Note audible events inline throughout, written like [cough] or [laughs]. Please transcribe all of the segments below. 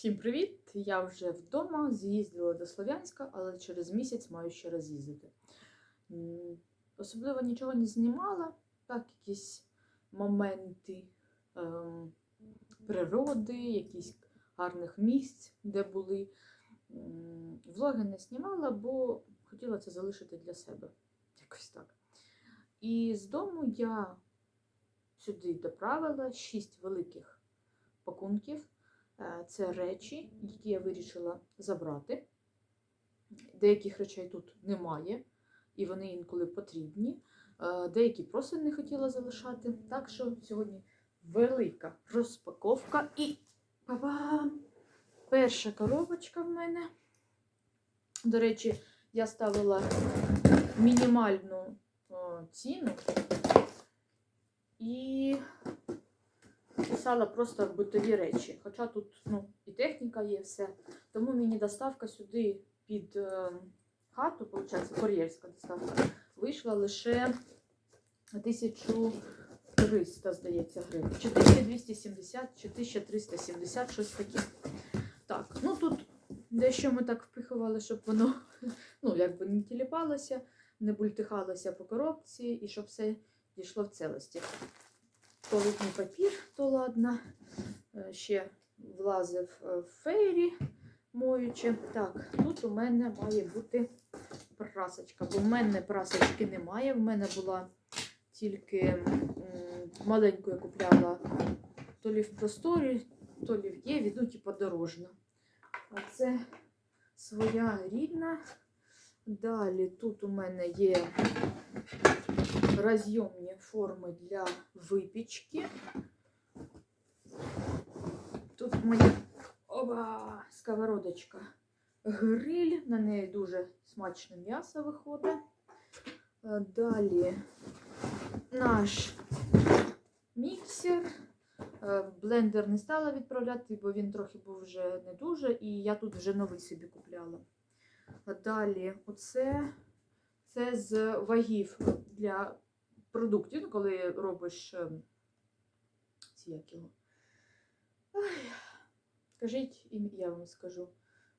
Всім привіт! Я вже вдома з'їздила до Слов'янська, але через місяць маю ще раз їздити. Особливо нічого не знімала, так, якісь моменти ем, природи, якісь гарних місць, де були. Влоги не знімала, бо хотіла це залишити для себе. Якось так. І з дому я сюди доправила шість великих пакунків. Е, Це речі, які я вирішила забрати. Деяких речей тут немає, і вони інколи потрібні. Е, Деякі просто не хотіла залишати. Так що сьогодні велика розпаковка і па-бам! Перша коробочка в мене. До речі, я ставила мінімальну ціну і писала просто битові речі. Хоча тут ну, і техніка є все. Тому мені доставка сюди під е, хату, виходить, кур'єрська доставка, вийшла лише 1300, здається, гривень. Чи 1270, чи 1370, щось таке. Так, ну тут дещо ми так впихували, щоб воно [laughs] ну, якби не тіліпалося, не бультихалося по коробці і щоб все дійшло в целості туалетний папір, то ладно. Е, Ще влазив е, в фейрі моючи. Так, тут у мене має бути прасочка, бо в мене прасочки немає. В мене була тільки маленьку я купляла то лі в просторі, то лі в Єві, ну, типу дорожна. А це своя рідна. Далі тут у мене є роз'ємні форми для випічки. Тут моя оба, сковородочка гриль, на неї дуже смачне м'ясо виходить. Е, Далі наш міксер. Е, Блендер не стала відправляти, бо він трохи був вже не дуже, і я тут вже новий собі купляла. Далі оце це з вагів для продуктів, коли робиш ем, ці як його. Ай, Скажіть, я вам скажу.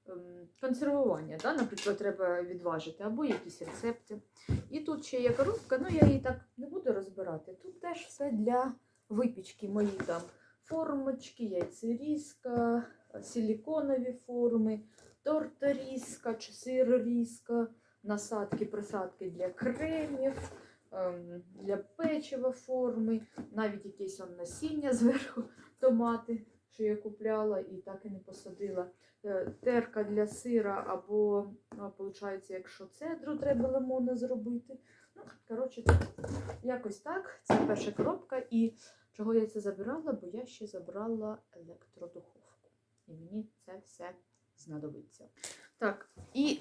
Ем, Консервування, да? наприклад, треба відважити, або якісь рецепти. І тут ще є коробка, ну я її так не буду розбирати. Тут теж все для випічки мої там формочки, яйцерізка, силіконові форми, торторізка чи сирорізка, насадки, присадки для кремів, ем, для печива форми, навіть якесь он насіння зверху, [laughs] томати, що я купляла і так і не посадила. Е, Терка для сира, або, виходить, якщо цедру треба лимона зробити. Ну, коротше, якось так. Це перша коробка. І чого я це забирала? Бо я ще забрала електродуховку. І мені це все знадобиться. Так, і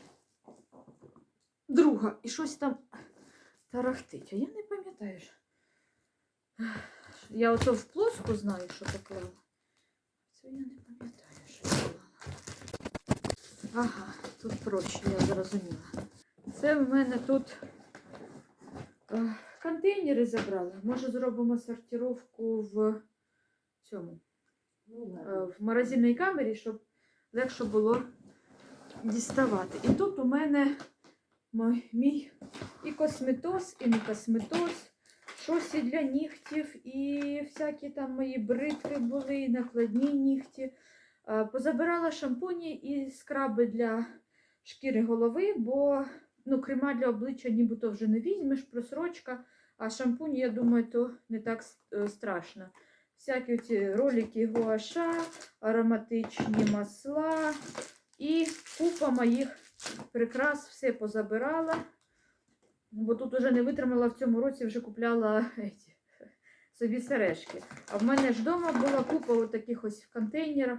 друга, і щось там тарахтить. А я не пам'ятаю. Я ото в плоску знаю, що поклала. Це я не пам'ятаю, що клала. Ага, тут проще, я зрозуміла. Це в мене тут е, контейнери забрали. Може зробимо сортировку в цьому е, в морозильній камері, щоб легше було діставати. І тут у мене мій і косметоз, і не косметоз, щось і для нігтів, і всякі там мої бритви були, і накладні нігті. Позабирала шампуні і скраби для шкіри голови, бо ну, крема для обличчя нібито вже не візьмеш, просрочка, а шампунь, я думаю, то не так е, страшно. Всякі ці ролики гуаша, ароматичні масла і купа моїх прикрас все позабирала. Бо тут вже не витримала в цьому році, вже купляла еті, собі сережки. А в мене ж вдома була купа от таких ось в контейнерах.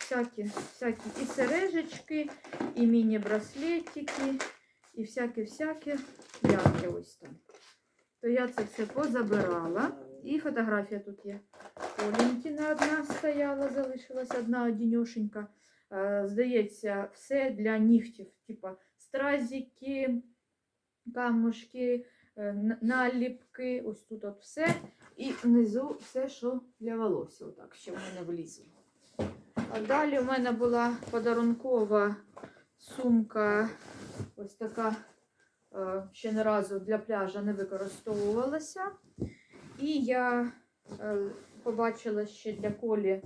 Всякі, всякі і сережечки, і міні-браслетики, і всяке-всяке. Яке ось там. То я це все позабирала. І фотографія тут є. Олінтіна одна стояла, залишилась одна одінюшенька. Е, Здається, все для нігтів. Типа стразики, камушки, е, наліпки. Ось тут от все. І внизу все, що для волосся. Отак ще в мене влізло. Далі у мене була подарункова сумка, ось така, е, ще не разу для пляжа не використовувалася. І я побачила ще для Колі,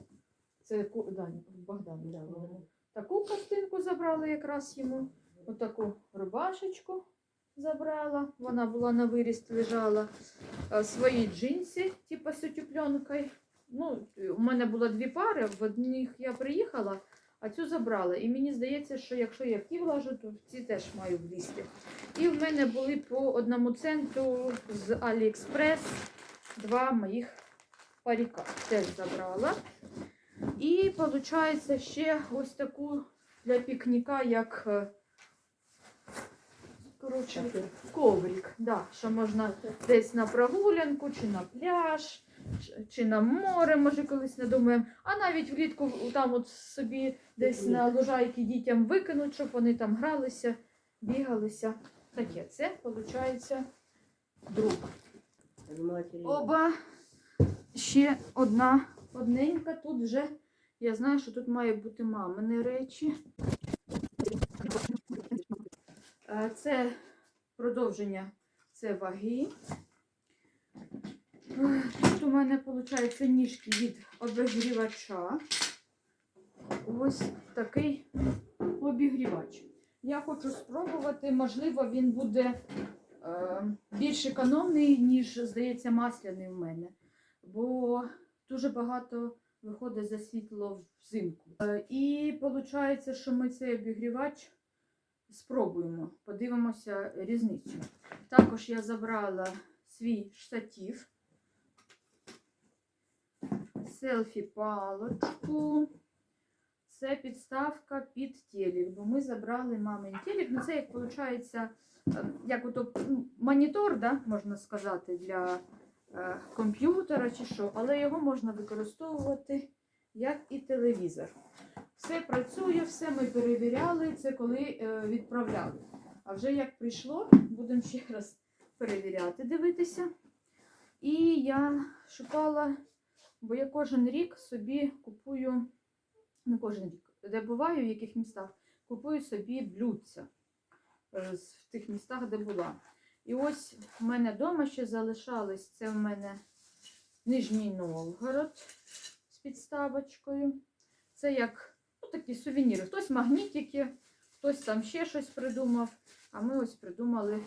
це Даня, Богдан, да, Богдан. таку картинку забрала якраз йому, отаку рубашечку забрала. Вона була на виріст, лежала. Е, Свої джинси, типу з утепленкою. Ну, у мене було дві пари, в одних я приїхала, а цю забрала. І мені здається, що якщо я в ті влажу, то ці теж маю влізти. І в мене були по одному центру з Аліекспрес два моїх паріка. Теж забрала. І виходить ще ось таку для пікніка, як е, коротше, коврик. Да, що можна десь на прогулянку, чи на пляж, чи- на море, може колись не думаємо. А навіть влітку там от собі десь на лужайки дітям викинуть, щоб вони там гралися, бігалися. Таке це виходить друг. Оба ще одна одненька. Тут вже я знаю, що тут має бути мамини речі. Е, Це продовження це ваги. Тут у мене виходить ніжки від обігрівача. Ось такий обігрівач. Я хочу спробувати, можливо, він буде е, більш економний, ніж, здається, масляний в мене. Бо дуже багато виходить за світло взимку. Е, і виходить, що ми цей обігрівач спробуємо, подивимося різницю. Також я забрала свій штатив, селфі-палочку. Це підставка під телек, бо ми забрали мамин телек. Ну, це як виходить, як ото монітор, да, можна сказати, для комп'ютера чи що, але його можна використовувати як і телевізор. Все працює, все ми перевіряли, це коли е, відправляли. А вже як прийшло, будемо ще раз перевіряти, дивитися. І я шукала, бо я кожен рік собі купую, не кожен рік, де буваю, в яких містах, купую собі блюдця е, в тих містах, де була. І ось в мене вдома ще залишались, це в мене Нижній Новгород з підставочкою. Це як ну, такі сувеніри. Хтось магнітики, хтось там ще щось придумав. А ми ось придумали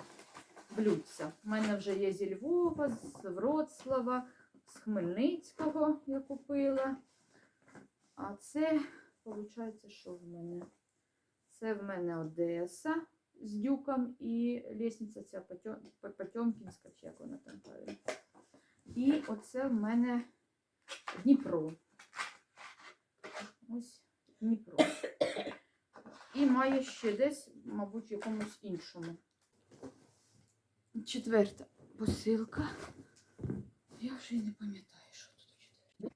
блюдця. У мене вже є зі Львова, з Вроцлава, з Хмельницького я купила. А це, виходить, що в мене? Це в мене Одеса з дюком і лісниця ця Потьом- По- Потьомкінська, чи як вона там правильно. І оце в мене Дніпро. Ось Дніпро. І має ще десь, мабуть, в якомусь іншому. Четверта посилка. Я вже й не пам'ятаю, що тут четверта.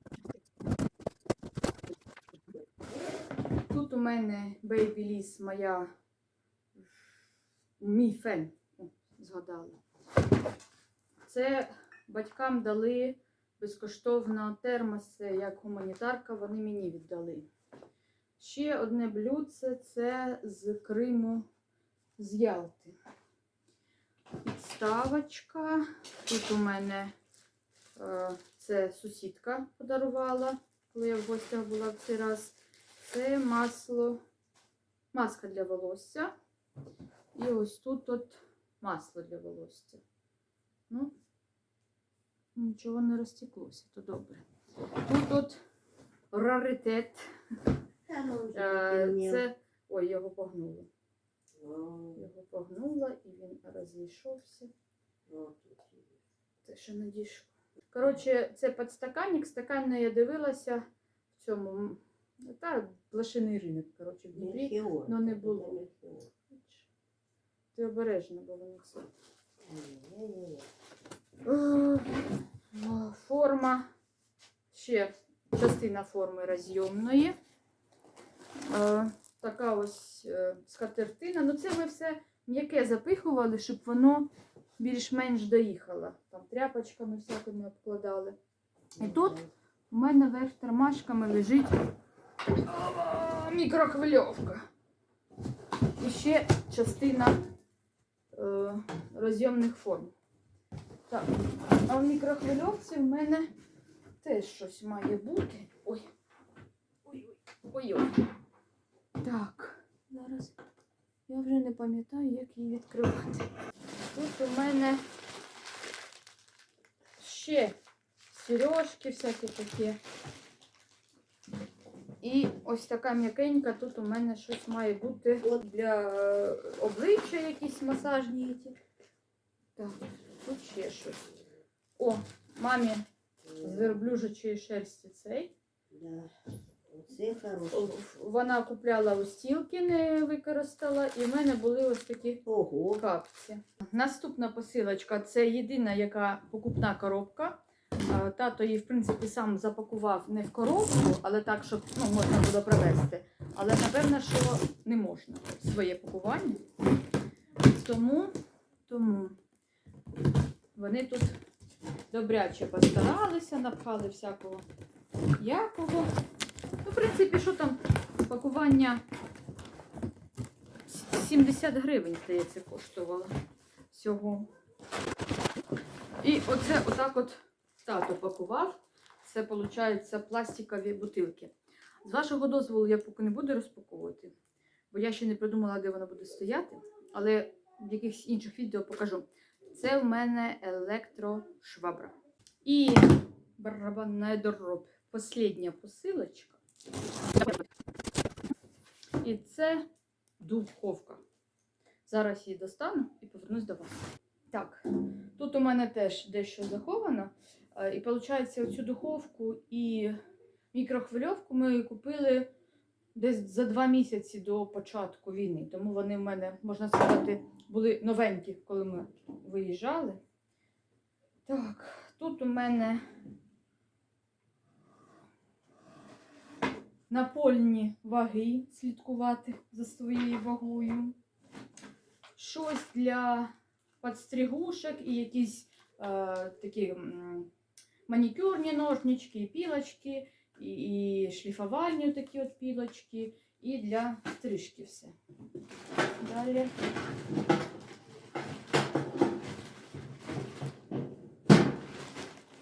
Тут у мене Baby моя мій фен. Згадала. Це батькам дали безкоштовно термоси як гуманітарка, вони мені віддали. Ще одне блюдце це з Криму, з Ялти. Підставочка. Тут у мене е, це сусідка подарувала, коли я в гостях була в цей раз. Це масло, маска для волосся. І ось тут от масло для волосся. Ну, нічого не розтеклося, то добре. Тут от раритет. Е, Це. Ой, його погнуло. Його погнуло і він розійшовся. Це ще не дійшло. Коротше, це підстаканник. Стакан я дивилася в цьому. Та блошиний ринок, коротше, в Дніпрі. но не було. Ти обережно, бо вони це. Форма. Ще частина форми розйомної. Е, Така ось е, скатертина. Ну це ми все м'яке запихували, щоб воно більш-менш доїхало. Там тряпочками всякими обкладали. І тут У мене верх тормашками лежить мікрохвильовка. І ще частина розйомних форм. Так, а в мікрохвильовці в мене теж щось має бути. Ой. Ой-ой. Так, зараз я вже не пам'ятаю, як її відкривати. Тут у мене ще сережки всякі такі. І ось така м'якенька, тут у мене щось має бути от для е, обличчя якісь масажні. Так, тут ще щось. О, мамі з верблюжачої шерсті цей. Вона купляла устілки, не використала, і в мене були ось такі Ого. капці. Наступна посилочка це єдина яка покупна коробка. Е, Тато її, в принципі, сам запакував не в коробку, але так, щоб ну, можна було привезти. Але напевно, що не можна своє пакування. Тому, тому вони тут добряче постаралися, напхали всякого якого. Ну, в принципі, що там пакування 70 гривень, здається, коштувало всього. І оце отак от тато пакував. Це, виходить, пластикові бутилки. З вашого дозволу я поки не буду розпаковувати, бо я ще не придумала, де вона буде стояти, але в якихось інших відео покажу. Це в мене електрошвабра. І барабанна дороб. Последня посилочка. І це духовка. Зараз її достану і повернусь до вас. Так, тут у мене теж дещо заховано. Е, І виходить, оцю духовку і мікрохвильовку ми купили десь за два місяці до початку війни. Тому вони в мене, можна сказати, були новенькі, коли ми виїжджали. Так, тут у мене напольні ваги слідкувати за своєю вагою. Щось для підстригушок і якісь е, такі манікюрні ножнички, і пілочки, і, і такі от пілочки, і для стрижки все. Далі.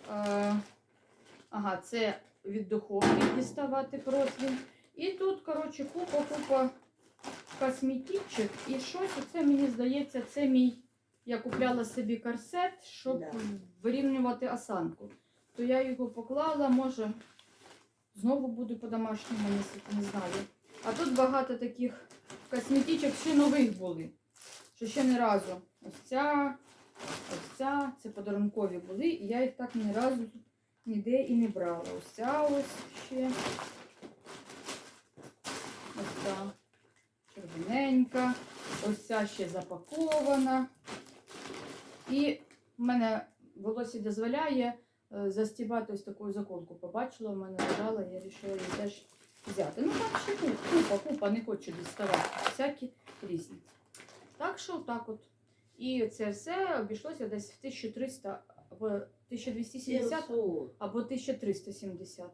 Е, ага, це від духовки діставати противень. І тут, коротше, купа-купа косметичок. І щось, оце мені здається, це мій. Я купляла собі корсет, щоб Да. вирівнювати осанку. То я його поклала, може, знову буду по-домашньому носити, не знаю. А тут багато таких косметичок ще нових були. Що ще не разу. Ось ця, ось ця, це подарункові були, і я їх так ні разу ніде і не брала. Ось ця ось ще. Ось ця червоненька. Ось ця ще запакована. І в мене волосся дозволяє застібати ось таку заколку. Побачила, в мене лежала, я вирішила її теж взяти. Ну там ще купа, купа, не хочу діставати. Всякі різні. Так що так от. І це все обійшлося десь в 1300 або 1270 Сімсот. або 1370.